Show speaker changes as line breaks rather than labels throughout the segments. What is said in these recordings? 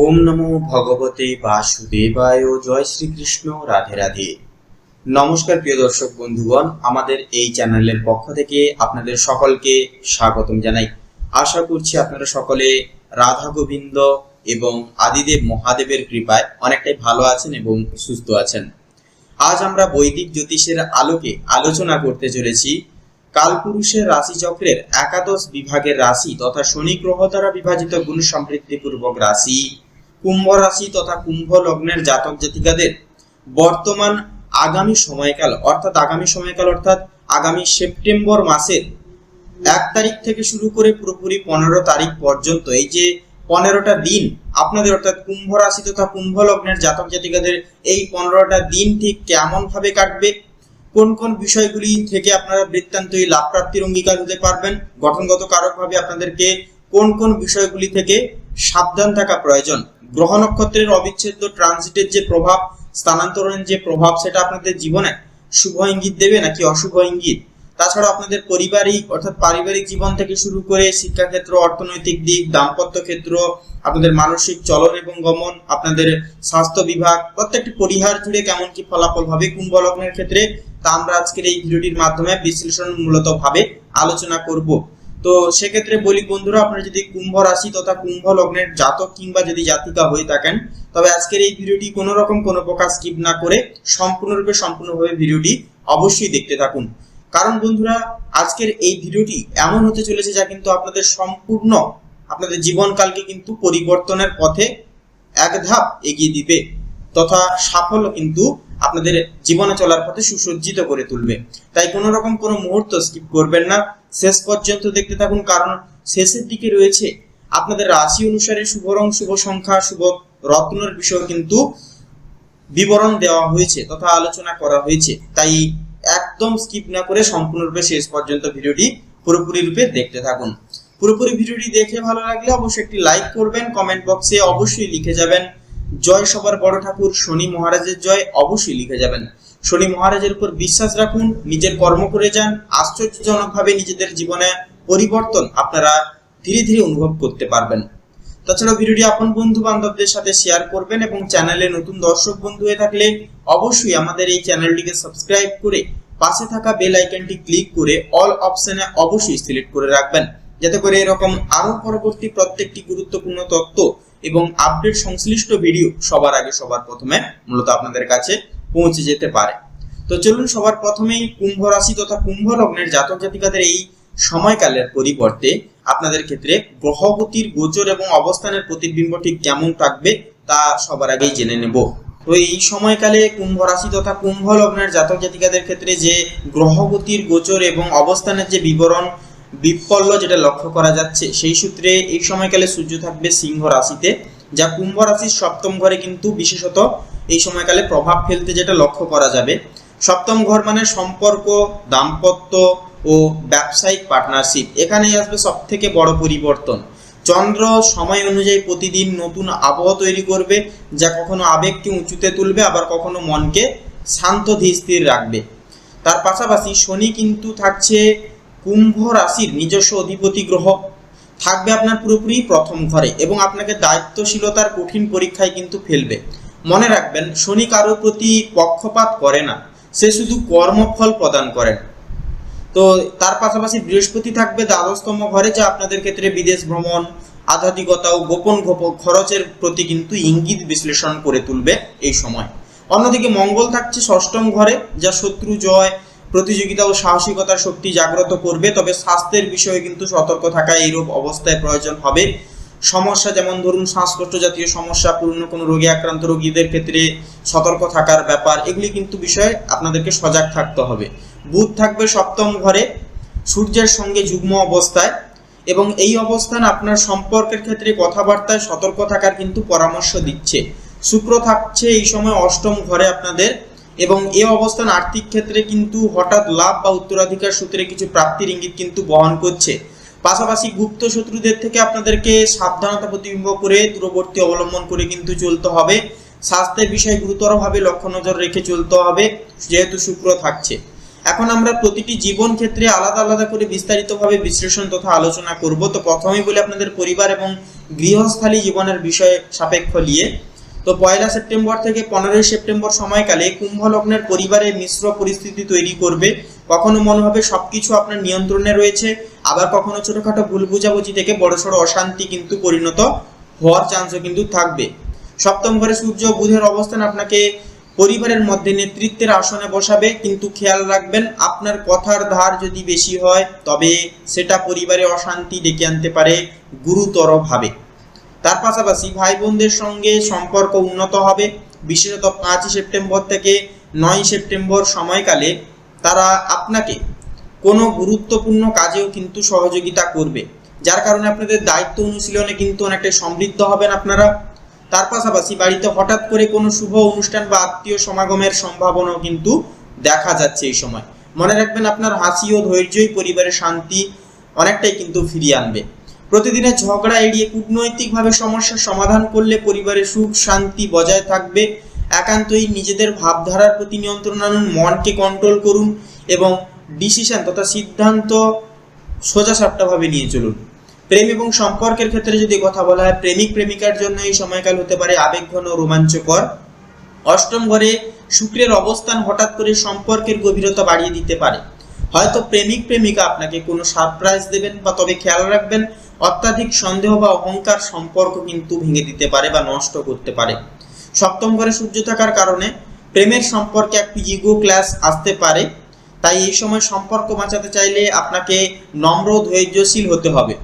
ওম নমো ভগবতে বাসুদেবায় জয় শ্রীকৃষ্ণ, রাধে রাধে। নমস্কার প্রিয় দর্শক বন্ধুগণ, আমাদের এই চ্যানেলের পক্ষ থেকে আপনাদের সকলকে স্বাগতম জানাই। আশা করছি আপনারা সকলে রাধা গোবিন্দ এবং আদিদেব মহাদেবের কৃপায় অনেকটাই ভালো আছেন এবং সুস্থ আছেন। আজ আমরা বৈদিক জ্যোতিষের আলোকে আলোচনা করতে চলেছি। কালপুরুষের রাশিচক্রের একাদশ বিভাগের রাশি তথা শনি গ্রহ দ্বারা বিভাজিত গুণ সমৃদ্ধিপূর্বক রাশি কুম্ভ রাশি তথা কুম্ভ লগ্নের জাতক জাতিকাদের বর্তমান আগামী সময়কাল, অর্থাৎ আগামী সময়কাল অর্থাৎ আগামী সেপ্টেম্বর মাসের এক তারিখ থেকে শুরু করে পুরোপুরি পনেরো তারিখ পর্যন্ত, এই যে পনেরোটা দিন আপনাদের অর্থাৎ কুম্ভ রাশি তথা কুম্ভ লগ্নের জাতক জাতিকাদের এই পনেরোটা দিন ঠিক কেমন ভাবে কাটবে, কোন কোন বিষয়গুলি থেকে আপনারা বৃত্তান্তই লাভ প্রাপ্তির অঙ্গীকার হতে পারবেন, গঠনগত কারকভাবে আপনাদেরকে কোন কোন বিষয়গুলি থেকে সাবধান থাকা প্রয়োজন গ্রহ নক্ষত্রের অবিচ্ছেদ্য ট্রানজিটের যে প্রভাব, স্থানান্তরণের যে প্রভাব, সেটা আপনাদের জীবনে শুভ ইঙ্গিত দেবে নাকি অশুভ ইঙ্গিত? তাছাড়া আপনাদের পারিবারিক অর্থাৎ পারিবারিক জীবন থেকে শুরু করে শিক্ষাক্ষেত্র, অর্থনৈতিক দিক, দাম্পত্য ক্ষেত্র, আপনাদের মানসিক চলন এবং গমন, আপনাদের স্বাস্থ্য বিভাগ, প্রত্যেকটি পরিহার জুড়ে কেমন কি ফলাফল হবে কুম্ভ লগ্নের ক্ষেত্রে, তা আমরা আজকের এই ভিডিওটির মাধ্যমে বিশ্লেষণ মূলত ভাবে আলোচনা করব। তো সেক্ষেত্রে বলি বন্ধুরা, আপনারা যদি কুম্ভ রাশি তথা কুম্ভ লগ্নের জাতক কিংবা যদি জাতিকা হয়ে থাকেন, তবে আজকের এই ভিডিওটি কোনো রকম কোনো প্রকার স্কিপ না করে সম্পূর্ণরূপে সম্পূর্ণভাবে ভিডিওটি অবশ্যই দেখতে থাকুন। কারণ বন্ধুরা, আজকের এই ভিডিওটি এমন হতে চলেছে যা কিন্তু আপনাদের সম্পূর্ণ, আপনাদের জীবনকালকে কিন্তু পরিবর্তনের পথে এক ধাপ এগিয়ে দিবে, তথা সাফল্য কিন্তু আপনাদের জীবনে চলার পথে সুসজ্জিত করে তুলবে। তাই কোনো রকম কোনো মুহূর্ত স্কিপ করবেন না। শেষ পর্যন্ত দেখতে থাকুন, কারণ শেষের দিকে রয়েছে আপনাদের রাশি অনুসারে শুভ রং, শুভ সংখ্যা, শুভ রত্নের বিষয় কিন্তু বিবরণ দেওয়া হয়েছে তথা আলোচনা করা হয়েছে। তাই একদম স্কিপ না করে সম্পূর্ণরূপে শেষ পর্যন্ত ভিডিওটি পুরোপুরি রূপে দেখতে থাকুন। পুরোপুরি ভিডিওটি দেখে ভালো লাগলে অবশ্যই একটি লাইক করবেন কমেন্ট বক্সে অবশ্যই লিখে যাবেন। জয় সবার বড় ঠাকুর, শনি মহারাজের জয় অবশ্যই লিখে যাবেন। শনি মহারাজের উপর বিশ্বাস রাখুন, নিজের কর্ম করে যান, আশ্চর্যজনকভাবে নিজেদের জীবনে পরিবর্তন আপনারা ধীরে ধীরে অনুভব করতে পারবেন। তাছাড়া ভিডিওটি আপন বন্ধু বান্ধবদের সাথে শেয়ার করবেন এবং চ্যানেলে নতুন দর্শক বন্ধু হয়ে থাকলে অবশ্যই আমাদের এই চ্যানেলটিকে সাবস্ক্রাইব করে পাশে থাকা বেল আইকনটি ক্লিক করে অল অপশনে অবশ্যই সিলেক্ট করে রাখবেন। যাতে করে এরকম আরও পরবর্তী প্রত্যেকটি গুরুত্বপূর্ণ তথ্য এবং আপডেট সংশ্লিষ্ট ভিডিও সবার আগে সবার প্রথমে মূলত আপনাদের কাছে পৌঁছে যেতে পারে। তো চলুন সবার প্রথমেই কুম্ভ রাশি তথা কুম্ভ লগ্নের জাতক জাতিকাদের এই সময়কালের পরিবর্তে আপনাদের ক্ষেত্রে গ্রহগতির গোচর এবং অবস্থানের প্রতিবিম্ব ঠিক কেমন থাকবে তা সবার আগেই জেনে নেব। তো এই সময়কালে কুম্ভ রাশি তথা কুম্ভ লগ্নের জাতক জাতিকাদের ক্ষেত্রে যে গ্রহগতির গোচর এবং অবস্থানের যে বিবরণ বিপল্য যেটা লক্ষ্য করা যাচ্ছে, সেই সূত্রে এই সময়কালে সূর্য থাকবে সিংহ রাশিতে, যা কুম্ভ রাশির সপ্তম ঘরে কিন্তু বিশেষত এই সময়কালে প্রভাব ফেলতে যেটা লক্ষ্য করা যাবে। সপ্তম ঘর মানে সম্পর্ক, দাম্পত্য ও ব্যবসায়িক পার্টনারশিপ এখানেই আসবে সব থেকে বড় পরিবর্তন। চন্দ্র সময় অনুযায়ী প্রতিদিন নতুন আবহাওয়া তৈরি করবে, যা কখনো আবেগকে উঁচুতে তুলবে, আবার কখনো মনকে শান্ত ধীর স্থির রাখবে। তার পাশাপাশি শনি কিন্তু থাকছে কুম্ভ রাশির নিজস্ব অধিপতি গ্রহ থাকবে আপনার পুরোপুরি প্রথম ঘরে এবং আপনাকে দায়িত্বশীলতার কঠিন পরীক্ষায় কিন্তু ফেলবে। মনে রাখবেন, শনি কারোর প্রতি পক্ষপাত করে না। সে শুধু কর্মফল প্রদান করেন। তো তার পাশাপাশি বৃহস্পতি থাকবে দ্বাদশতম ঘরে, যা আপনাদের ক্ষেত্রে বিদেশ ভ্রমণ, আধ্যাত্মিকতা ও গোপন গোপ- খরচের প্রতি কিন্তু ইঙ্গিত বিশ্লেষণ করে তুলবে এই সময়। অন্যদিকে মঙ্গল থাকছে ষষ্ঠম ঘরে, যা শত্রু জয় প্রতিযোগিতা ও সাহসিকতার শক্তি জাগ্রত করবে, তবে স্বাস্থ্যের বিষয়ে কিন্তু সতর্ক থাকা এইরূপ অবস্থায় প্রয়োজন হবে। সমস্যা যেমন ধরুন, শ্বাসকষ্ট জাতীয় সমস্যা পূর্ণ কোনো রোগে আক্রান্ত রোগীদের ক্ষেত্রে সতর্ক থাকার ব্যাপার, এগুলি কিন্তু বিষয়ে আপনাদেরকে সজাগ থাকতে হবে। বুধ থাকবে সপ্তম ঘরে, সূর্যের সঙ্গে যুগ্ম অবস্থায়, এবং এই অবস্থান আপনার সম্পর্কের ক্ষেত্রে কথাবার্তায় সতর্ক থাকার কিন্তু পরামর্শ দিচ্ছে। শুক্র থাকছে এই সময় অষ্টম ঘরে আপনাদের এবং এই অবস্থান আর্থিক ক্ষেত্রে কিন্তু হঠাৎ লাভ বা উত্তরাধিকার সূত্রে কিছু প্রাপ্তির ইঙ্গিত কিন্তু বহন করছে। পাশাপাশি গুপ্ত শত্রুদের থেকে আপনাদেরকে সাবধানতা প্রতিবিম্ব করে দূরবর্তী অবলম্বন করে কিন্তু চলতে হবে। স্বাস্থ্যের বিষয়ে গুরুতরভাবে লক্ষ্য নজর রেখে চলতে হবে, যেহেতু শুক্র থাকছে। এখন আমরা প্রতিটি জীবন ক্ষেত্রে আলাদা আলাদা করে বিস্তারিতভাবে বিশ্লেষণ তথা আলোচনা করব। তো প্রথমেই বলি আপনাদের পরিবার এবং গৃহস্থালী জীবনের বিষয়ে সাপেক্ষ নিয়ে। তো পয়লা সেপ্টেম্বর থেকে পনেরোই সেপ্টেম্বর সময়কালে কুম্ভ লগ্নের পরিবারে মিশ্র পরিস্থিতি তৈরি করবে। কখনো মনে হবে সবকিছু আপনার নিয়ন্ত্রণে রয়েছে, আবার কখনো ছোটখাটো ভুল বুঝাবুঝি থেকে বড়সড় অশান্তি কিন্তু পরিণত হওয়ার চান্সও কিন্তু থাকবে। সপ্তম ঘরে সূর্য বুধের অবস্থান আপনাকে পরিবারের মধ্যে নেতৃত্বের আসনে বসাবে, কিন্তু খেয়াল রাখবেন আপনার কথার ধার যদি বেশি হয়, তবে সেটা পরিবারে অশান্তি ডেকে আনতে পারে গুরুতরভাবে। তার পাশাপাশি ভাই বোনদের সঙ্গে সম্পর্ক উন্নত হবে। বিশেষত পাঁচই সেপ্টেম্বর থেকে নয় সেপ্টেম্বর সময়কালে তারা আপনাকে কোনো গুরুত্বপূর্ণ কাজেও কিন্তু সহযোগিতা করবে। যার কারণে আপনাদের দায়িত্ব অনুশীলনে কিন্তু অনেকটাই সমৃদ্ধ হবেন আপনারা। তার পাশাপাশি বাড়িতে হঠাৎ করে কোনো শুভ অনুষ্ঠান বা আত্মীয় সমাগমের সম্ভাবনাও কিন্তু দেখা যাচ্ছে এই সময়। মনে রাখবেন আপনার হাসি ও ধৈর্যই পরিবারের শান্তি অনেকটাই কিন্তু ফিরিয়ে আনবে। প্রতিদিনের ঝগড়া এড়িয়ে কূটনৈতিকভাবে সমস্যার সমাধান করলে পরিবারের সুখ শান্তি বজায় থাকবে। একান্তই নিজেদের ভাবধারার প্রতি নিয়ন্ত্রণ আনুন, মনকে কন্ট্রোল করুন এবং ডিসিশন তথা সিদ্ধান্ত সোজাসাপটাভাবে নিয়ে চলুন। প্রেম এবং সম্পর্কের ক্ষেত্রে যদি কথা বলা হয়, প্রেমিক প্রেমিকার জন্য এই সময়কাল হতে পারে আবেগঘন ও রোমাঞ্চকর। অষ্টম ঘরে শুক্রের অবস্থান হঠাৎ করে সম্পর্কের গভীরতা বাড়িয়ে দিতে পারে। হয়তো প্রেমিক প্রেমিকা আপনাকে কোনো সারপ্রাইজ দেবেন বা তবে খেয়াল রাখবেন অত্যাধিক সন্দেহ বা অহংকার সম্পর্ক কিন্তু ভেঙে দিতে পারে বা নষ্ট করতে পারে। সপ্তম ঘরে সূর্য থাকার কারণে প্রেমের সম্পর্কে একটি ইগো ক্লাস আসতে পারে। তাই এই সময় সম্পর্ক বাঁচাতে চাইলে আপনাকে নম্র, ধৈর্যশীল হতে হবে।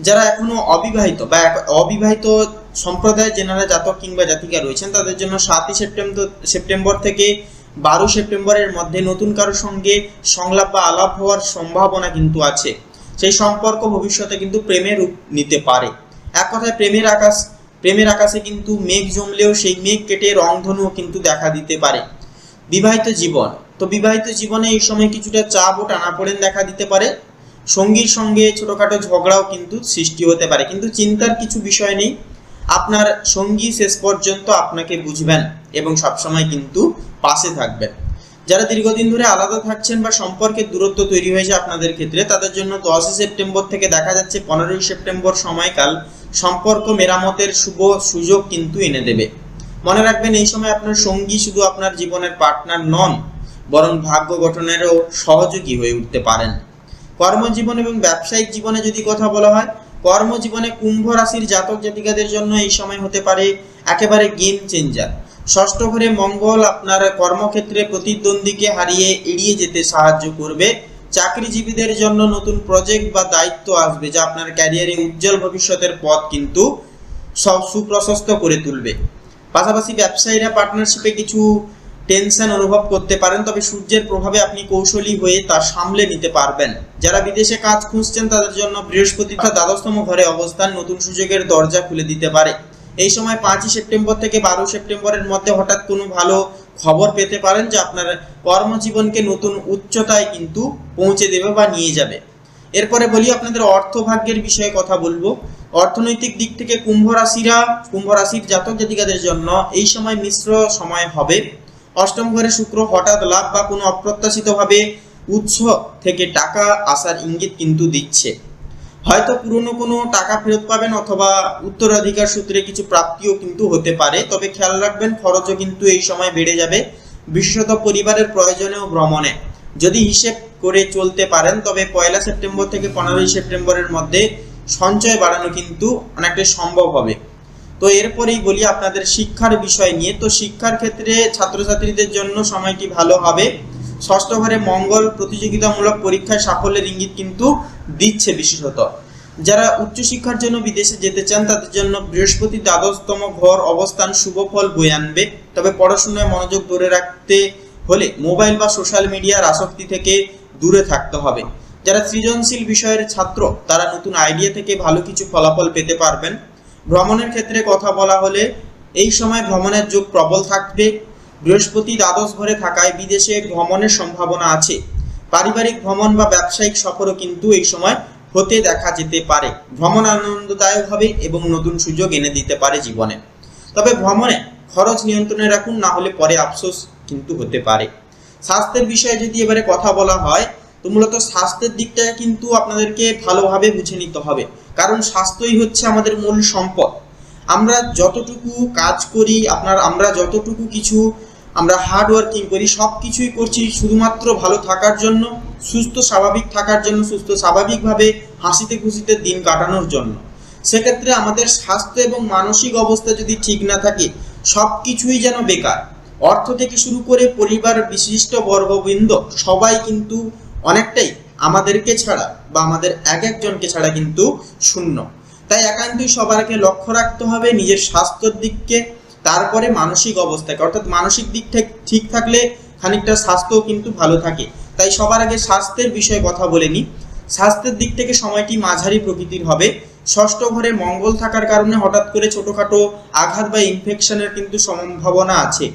যারা এখনও অবিবাহিত বা অবিবাহিত সম্প্রদায় জেনারা জাতক কিংবা জাতিকা রয়েছেন, তাদের জন্য সাতই সেপ্টেম্বর সেপ্টেম্বর থেকে বারো সেপ্টেম্বরের মধ্যে নতুন কারোর সঙ্গে সংলাপ বা আলাপ হওয়ার সম্ভাবনা কিন্তু আছে। সেই সম্পর্ক ভবিষ্যতে কিন্তু প্রেমের রূপ নিতে পারে। এক কথায় প্রেমের আকাশ, প্রেমের আকাশে কিন্তু মেঘ জমলেও সেই মেঘ কেটে রংধনুও কিন্তু দেখা দিতে পারে। বিবাহিত জীবন, তো বিবাহিত জীবনে এই সময় কিছুটা চাপ ও টানাপোড়েন দেখা দিতে পারে। সঙ্গীর সঙ্গে ছোটখাটো ঝগড়াও কিন্তু সৃষ্টি হতে পারে। কিন্তু চিন্তার কিছু বিষয় নেই। আপনার সঙ্গী শেষ পর্যন্ত আপনাকে বুঝবেন এবং সবসময় কিন্তু পাশে থাকবেন। যারা দীর্ঘদিন ধরে আলাদা থাকছেন বা সম্পর্কের দূরত্ব তৈরি হয়েছে আপনাদের ক্ষেত্রে, তাদের জন্য দশই সেপ্টেম্বর থেকে দেখা যাচ্ছে পনেরোই সেপ্টেম্বর সময়কাল সম্পর্ক মেরামতের শুভ সুযোগ কিন্তু এনে দেবে। মনে রাখবেন, এই সময় আপনার সঙ্গী শুধু আপনার জীবনের পার্টনার নন, বরং ভাগ্য গঠনেরও সহযোগী হয়ে উঠতে পারেন। কর্মজীবন এবং ব্যবসায়িক জীবনে যদি কথা বলা হয়, কর্মজীবনে কুম্ভ রাশির জাতক জাতিকাদের জন্য এই সময় হতে পারে একেবারে গেম চেঞ্জার ষষ্ঠ ঘরে মঙ্গল আপনার কর্মক্ষেত্রে প্রতিদ্বন্দ্বীকে হারিয়ে এড়িয়ে যেতে সাহায্য করবে। চাকরিজীবীদের জন্য নতুন প্রজেক্ট বা দায়িত্ব আসবে যা আপনার ক্যারিয়ারে উজ্জ্বল ভবিষ্যতের পথ কিন্তু সব সুপ্রশস্ত করে তুলবে। পাশাপাশি ব্যবসায়ীরা পার্টনারশিপে কিছু টেনশন অনুভব করতে পারেন, তবে সূর্যের প্রভাবে আপনি কৌশলী হয়ে তা সামলে নিতে পারবেন। যারা বিদেশে কাজ খুঁজছেন, তাদের জন্য বৃহস্পতি দ্বাদশতম ঘরে অবস্থান নতুন সুযোগের দরজা খুলে দিতে পারে। এই সময় পাঁচই সেপ্টেম্বর থেকে বারো সেপ্টেম্বরের মধ্যে হঠাৎ কোনো ভালো খবর পেতে পারেন যা আপনার কর্মজীবনকে নতুন উচ্চতায় কিন্তু পৌঁছে দেবে বা নিয়ে যাবে। এরপরে বলি আপনাদের অর্থভাগ্যের বিষয়ে কথা বলব। অর্থনৈতিক দিক থেকে কুম্ভ রাশিরা, কুম্ভ রাশির জাতক জাতিকাদের জন্য এই সময় মিশ্র সময় হবে। অষ্টম ঘরে শুক্র হঠাৎ লাভ বা কোনো অপ্রত্যাশিতভাবে উৎস থেকে টাকা আসার ইঙ্গিত কিন্তু দিচ্ছে। হয়তো পুরনো কোনো টাকা ফেরত পাবেন অথবা উত্তরাধিকার সূত্রে কিছু প্রাপ্তিও কিন্তু হতে পারে। তবে খেয়াল রাখবেন, খরচও কিন্তু এই সময় বেড়ে যাবে। বিশেষত পরিবারের প্রয়োজনে ও ভ্রমণে। যদি হিসেব করে চলতে পারেন, তবে পয়লা সেপ্টেম্বর থেকে পনেরোই সেপ্টেম্বরের মধ্যে সঞ্চয় বাড়ানো কিন্তু অনেকটাই সম্ভব হবে। তো এরপরেই বলি আপনাদের শিক্ষার বিষয় নিয়ে। তো শিক্ষার ক্ষেত্রে ছাত্রছাত্রীদের জন্য সময়টি ভালো হবে। ষষ্ঠ ঘরে মঙ্গল প্রতিযোগিতামূলক পরীক্ষায় সাফল্যের ইঙ্গিত কিন্তু দিচ্ছে বিশেষত। যারা উচ্চশিক্ষার জন্য বিদেশে যেতে চান, তাদের জন্য বৃহস্পতি দ্বাদশতম ঘর অবস্থান শুভ ফল বয়ে আনবে। তবে পড়াশোনায় মনোযোগ ধরে রাখতে হলে মোবাইল বা সোশ্যাল মিডিয়ার আসক্তি থেকে দূরে থাকতে হবে। যারা সৃজনশীল বিষয়ের ছাত্র, তারা নতুন আইডিয়া থেকে ভালো কিছু ফলাফল পেতে পারবেন। ভ্রমণের ক্ষেত্রে কথা বলা হলে এই সময় ভ্রমণের যোগ প্রবল থাকবে। বৃহস্পতি দ্বাদশ ঘরে থাকায় বিদেশে ভ্রমণের সম্ভাবনা আছে। পারিবারিক ভ্রমণ বা ব্যবসায়িক সফরও কিন্তু এই সময় হতে দেখা যেতে পারে। ভ্রমণ আনন্দদায়ক হবে এবং নতুন সুযোগ এনে দিতে পারে জীবনে। তবে ভ্রমণে খরচ নিয়ন্ত্রণে রাখুন, না হলে পরে আফসোস কিন্তু হতে পারে। স্বাস্থ্যের বিষয়ে যদি এবারে কথা বলা হয়, তো মূলত স্বাস্থ্যের দিকটা কিন্তু আপনাদেরকে ভালোভাবে বুঝে নিতে হবে। কারণ স্বাস্থ্যই হচ্ছে আমাদের মূল সম্পদ। আমরা যতটুকু কাজ করি, আপনার আমরা যতটুকু কিছু আমরা হার্ড ওয়ার্কিং করি সব কিছুই করছি, শুধুমাত্র ভালো থাকার জন্য, সুস্থ স্বাভাবিক থাকার জন্য, সুস্থ স্বাভাবিকভাবে হাসিতে খুশিতে দিন কাটানোর জন্য। সেক্ষেত্রে আমাদের স্বাস্থ্য এবং মানসিক অবস্থা যদি ঠিক না থাকে সব কিছুই যেন বেকার। অর্থ থেকে শুরু করে পরিবার বিশিষ্ট বর্গবৃন্দ, সবাই কিন্তু অনেকটাই আমাদেরকে ছাড়া বা আমাদের এক একজনকে ছাড়া কিন্তু শূন্য। তাই একান্তই সবারকে লক্ষ্য রাখতে হবে, নিজের স্বাস্থ্যের দিককে তারপরে মানসিক অবস্থাকে অর্থাৎ মানসিক দিক থেকে ঠিক থাকলে খানিকটা স্বাস্থ্যও কিন্তু ভালো থাকে। তাই সবার আগে স্বাস্থ্যের বিষয়ে কথা বলে নিই। স্বাস্থ্যের দিক থেকে সময়টি মাঝারি প্রকৃতির হবে। ষষ্ঠ ঘরে মঙ্গল থাকার কারণে হঠাৎ করে ছোটোখাটো আঘাত বা ইনফেকশনের কিন্তু সম্ভাবনা আছে।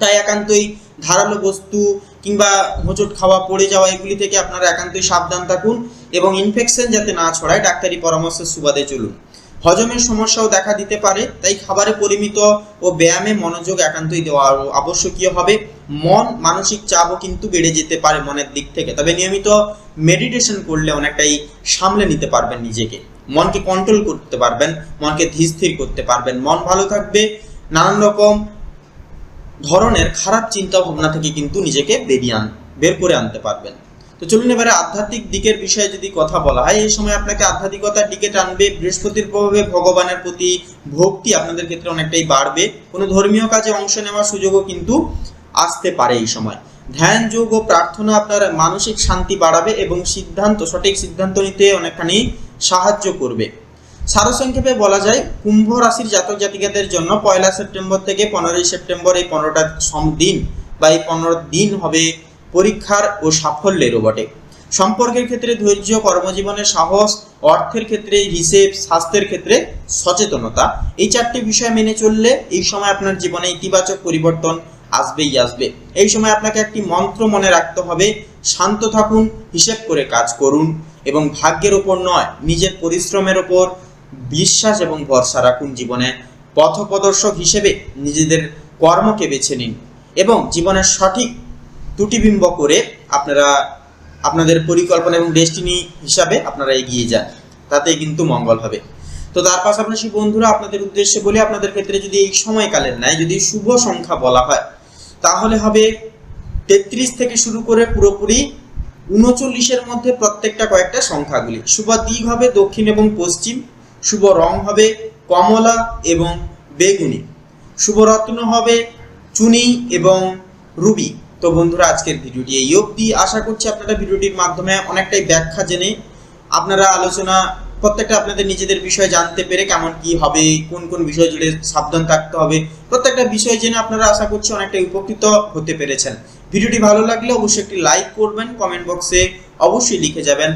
তাই একান্তই ধারালো বস্তু কিংবা হোঁচট খাওয়া, পড়ে যাওয়া, এগুলি থেকে আপনারা একান্তই সাবধান থাকুন এবং ইনফেকশন যাতে না ছড়ায়, ডাক্তারি পরামর্শের সুবাদে চলুন। হজমের সমস্যাও দেখা দিতে পারে, তাই খাবারে পরিমিত ও ব্যায়ামে মনোযোগ একান্তই দেওয়া আবশ্যকীয় হবে। মন মানসিক চাপও কিন্তু বেড়ে যেতে পারে মনের দিক থেকে, তবে নিয়মিত মেডিটেশন করলে অনেকটাই সামলে নিতে পারবেন নিজেকে। মনকে কন্ট্রোল করতে পারবেন, মনকে ধীর করতে পারবেন। মন ভালো থাকবে, নানান রকম ধরনের খারাপ চিন্তা ভাবনা থেকে কিন্তু নিজেকে বেরিয়ে আন বের করে আনতে পারবেন। তো চলুন এবারে আধ্যাত্মিক দিকের বিষয়ে যদি কথা বলা হয়, এই সময় আপনাকে আধ্যাত্মিকতার দিকে টানবে, বৃহস্পতির প্রভাবে ভগবানের প্রতি ভক্তি আপনাদের ক্ষেত্রে অনেকটাই বাড়বে, কোনো ধর্মীয় কাজে অংশ নেওয়ার সুযোগও কিন্তু আসতে পারে এই সময়। ধ্যান, যোগ ও প্রার্থনা আপনার মানসিক শান্তি বাড়াবে এবং সিদ্ধান্ত, সঠিক সিদ্ধান্ত নিতে অনেকখানি সাহায্য করবে। সারসংক্ষেপে বলা যায়, কুম্ভ রাশির জাতক জাতিকাদের জন্য পয়লা সেপ্টেম্বর থেকে পনেরোই সেপ্টেম্বর এই পনেরোটা সম দিন বা এই পনেরো দিন হবে পরীক্ষার ও সাফল্যেরও বটে সম্পর্কের ক্ষেত্রে ধৈর্য, কর্মজীবনের সাহস, অর্থের ক্ষেত্রে হিসেব, স্বাস্থ্যের ক্ষেত্রে সচেতনতা, এই চারটি বিষয় মেনে চললে এই সময় আপনার জীবনে ইতিবাচক পরিবর্তন আসবেই আসবে। এই সময় আপনাকে একটি মন্ত্র মনে রাখতে হবে, শান্ত থাকুন, হিসেব করে কাজ করুন এবং ভাগ্যের ওপর নয়, নিজের পরিশ্রমের ওপর বিশ্বাস এবং ভরসা রাখুন জীবনে। পথপ্রদর্শক হিসেবে নিজেদের কর্মকে বেছে নিন এবং জীবনের সঠিক ত্রুটিবিম্ব করে আপনারা আপনাদের পরিকল্পনা এবং ডেস্টিনি হিসাবে আপনারা এগিয়ে যান। তাতেই কিন্তু মঙ্গল হবে। তো তার পাশাপাশি বন্ধুরা, আপনাদের উদ্দেশ্যে বলে, আপনাদের ক্ষেত্রে যদি এই সময়কালের নাই যদি শুভ সংখ্যা বলা হয়, তাহলে হবে তেত্রিশ থেকে শুরু করে পুরোপুরি উনচল্লিশের মধ্যে প্রত্যেকটা কয়েকটা সংখ্যাগুলি। শুভ দিক হবে দক্ষিণ এবং পশ্চিম, শুভ রং হবে কমলা এবং বেগুনি। শুভ রত্ন হবে চুনি এবং রুবি। তো বন্ধুরা, আজকের ভিডিওটি এই অবধি। আশা করছি আপনারা ভিডিওটির মাধ্যমে অনেকটাই ব্যাখ্যা জেনে আপনারা আলোচনা, প্রত্যেকটা আপনাদের নিজেদের বিষয় জানতে পেরে কেমন কি হবে, কোন কোন বিষয় জুড়ে সাবধান থাকতে হবে, প্রত্যেকটা বিষয় জেনে আপনারা আশা করছি অনেকটাই উপকৃত হতে পেরেছেন। ভিডিওটি ভালো লাগলে অবশ্যই একটি লাইক করবেন, কমেন্ট বক্সে অবশ্যই লিখে যাবেন,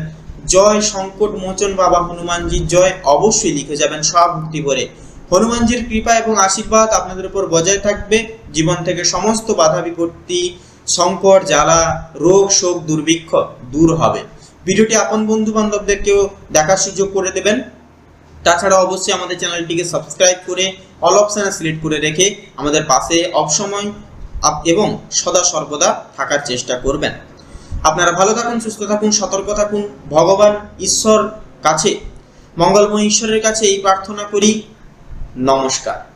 জয় সংকট মোচন বাবা হনুমানজি, জয়। অবশ্যই লিখে যাবেন সব ভক্তি ভরে। হনুমানজির কৃপা এবং আশীর্বাদ আপনাদের উপর বজায় থাকবে, জীবন থেকে সমস্ত বাধা বিপত্তি সংকট, জ্বালা, রোগ, শোক, দুর্ভিক্ষ দূর হবে। ভিডিওটি আপন বন্ধু বান্ধবদেরকেও দেখার সুযোগ করে দেবেন। তাছাড়া অবশ্যই আমাদের চ্যানেলটিকে সাবস্ক্রাইব করে অল অপশানে সিলেক্ট করে রেখে আমাদের পাশে অবসময় এবং সদা সর্বদা থাকার চেষ্টা করবেন। আপনারা ভালো থাকুন, সুস্থ থাকুন, সতর্ক থাকুন। ভগবান ঈশ্বর কাছে, মঙ্গলময় ঈশ্বরের কাছে এই প্রার্থনা করি। নমস্কার।